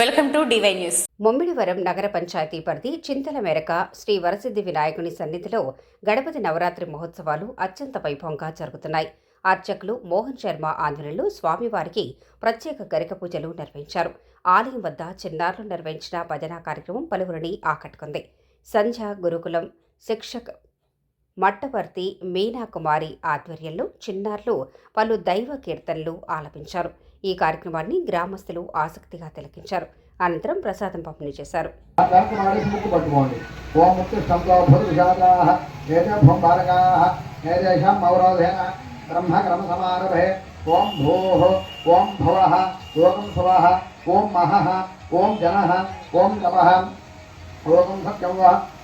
Welcome to DY news. Mummidivaram నగర పంచాయతీ పరిధి చింతల మేరక శ్రీ వరసిద్ధి వినాయకుని సన్నిధిలో గణపతి నవరాత్రి మహోత్సవాలు అత్యంత వైభవంగా జరుగుతున్నాయి. అర్చకులు మోహన్ శర్మ ఆంధ్రులు స్వామివారికి ప్రత్యేక గరిక పూజలు నిర్వహించారు. ఆలయం వద్ద చిన్నారులు నిర్వహించిన భజన కార్యక్రమం పలువురిని ఆకట్టుకుంది. సంధ్య గురుకులం శిక్షక్ మట్టవర్తి మీనాకుమారి ఆధ్వర్యంలో చిన్నారులు పలు దైవ కీర్తనలు ఆలపించారు. ఈ కార్యక్రమాన్ని గ్రామస్తులు ఆసక్తిగా తిలకించారు. అనంతరం ప్రసాదం పంపిణీ చేశారు. ఓం ఓం భూః ఓం భవః ఓం ఓం మహః ఓం జనః ఓం తపః ఓం సత్యం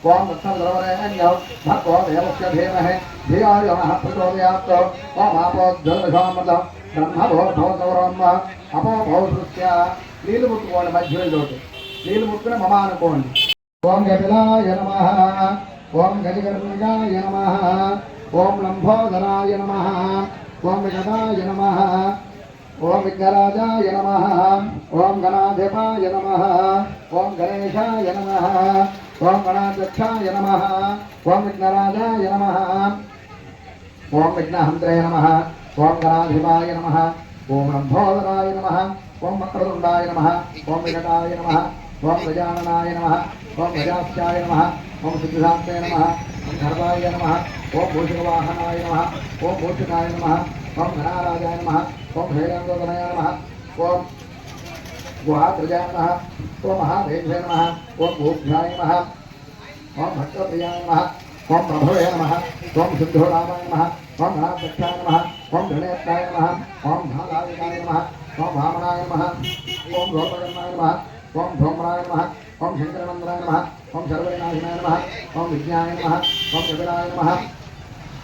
వః ఓం దత్తద్రవరేణ్యౌ భర్గో దేవస్య ధీమహి ధియో యో నః ప్రచోదయాత్ ఓం ఆపోద్ధ్వమృతం అపో భవసృత్య నీళ్ళు ముట్టుకోండి మధ్యలోకి నీళ్ళు ముట్టుకుని మమ అనుకోండి ఓం గజలాయ నమ ఓం గజగర్ణికాయ నమ ఓం లంబోదరాయ నమ ఓం విగదాయ నమ ఓం విఘ్నరాజాయ నమ ఓం గణాధిపాయ నమ ఓం గణేశాయ నమ ఓం గణాధ్యక్షాయ నమ. ఓం విఘ్నరాజాయ నమ. ఓం విఘ్నహంత్రయ నమ. ఓం గణాధిపాయ నమ. ఓం లంబోదరాయ నమ. ఓం వక్రతుండాయ నమ. ఓం వికటాయ నమ. ఓం గజాననాయ నమ. ఓం గజాస్యాయ నమ. ఓం సిద్ధిశాంతే నమ. ఓం గర్వాయ నమ. ఓం భూషికవాహనాయ నమ. ఓం భూషికాయ నమ. ఓం ఘనారాజాయ నమ. ఓం భైరంగోదనాయ నమ. ఓం గుహాద్రజాయ నమ ఓం మహాదేవ్యే నమ ఓం భూభ్యాయ నమ ఓం భక్తప్రియాయ నమ ఓం ప్రభవే నమ ఓం సిద్ధోరామాయ నమ ఓం గణాధ్యక్షాయ నమ ఓం గణేత్రాయ నమ ఓం ధారాయకాయ నమ ఓం వామనాయ నమ ఓం గోపకర్ణాయ నమ ఓం ధూమ్రాయ నమ ఓం శంకరనందనాయ నమ ఓం సర్వవినాశనాయ నమ ఓం విజ్ఞాయ నమ ఓం కపిలాయ నమ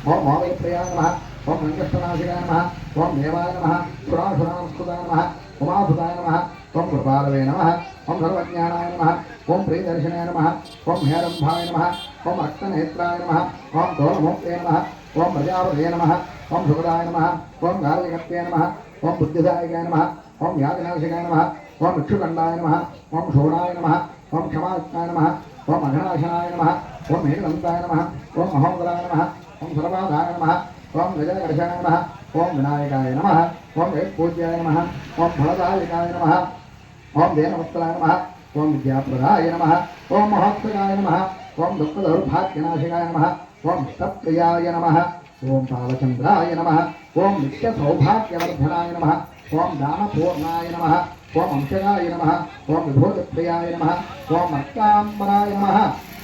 ఓం మోదయప్రియాయ నమ ఓం వెంకటనాశికాయ నమ ఓం దేవాయ నమ సురాసురాంస్కృతాయ నమ ఉమాసుతాయ నమ ఓం కృపాలవే నమ ఓం సర్వజ్ఞానాయ నమ ఓం ప్రియదర్శనాయ నమ ఓం హేరంభాయ నమ ఓం రక్తనేత్రాయ నమ ఓం దోలమూర్తే నమ ఓం ప్రజాపతే నమ ఓం సుఖదాయ నమ ఓం గారజగత్తే నమ ఓం బుద్ధిదాయకాయ నమ ఓం వ్యాధినాశకాయ నమ ఓం ఇక్షుకండాయ నమ ఓం శోణాయ నమ ఓం క్షమాత్మాయ నమ ఓం అఘనాశనాయ నమ ఓం మేఘదంతాయ నమ ఓం మహోదరాయ నమ ఓం సర్వాధాయ నమ ఓం గజగర్షాయ నమ ఓం వినాయకాయ నమ ఓం వేత్పూజ్యాయ నమ ఓం ఫలదాయకాయ నమ ఓం దేనవత్సలాయ నమ ఓం విద్యాప్రదాయ నమ ఓం మహోత్సగాయ నమ ఓం దుఃఖదౌర్భాగ్యనాశకాయ నమ ఓం ఇష్టప్రియాయ నమ ఓం పాలచంద్రాయ నమ ఓం నిత్యసౌభాగ్యవర్ధనాయ నమ ఓం దానపూర్ణాయ నమ ఓం అంశగాయ నమ ఓం విభూతిప్రియాయ నమ ఓం మర్కాంబరాయ నమ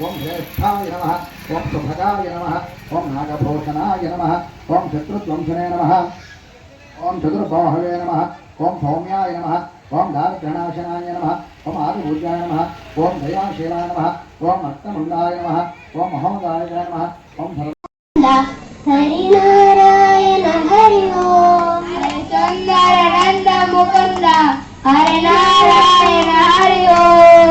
ఓం శ్రేష్ఠాయ నమ ఓం సుభగాయ నమ ఓం నాగభూషణాయ నమ ఓం శత్రుధ్వంసనే నమ ఓం చతుర్బాహవే నమ ఓం సౌమ్యాయ నమ దారిద్ర్యనాశనాయ నమ ఓం ఆదిభూజాయ నమ ఓం దయాశీలాయ నమ ఓం రక్తముండాయ నమ ఓం మహోదాయ నమ ఓం హరినారాయణ హరి ఓం హరి సుందరానంద ముకుంద హరి నారాయణ హరి ఓం.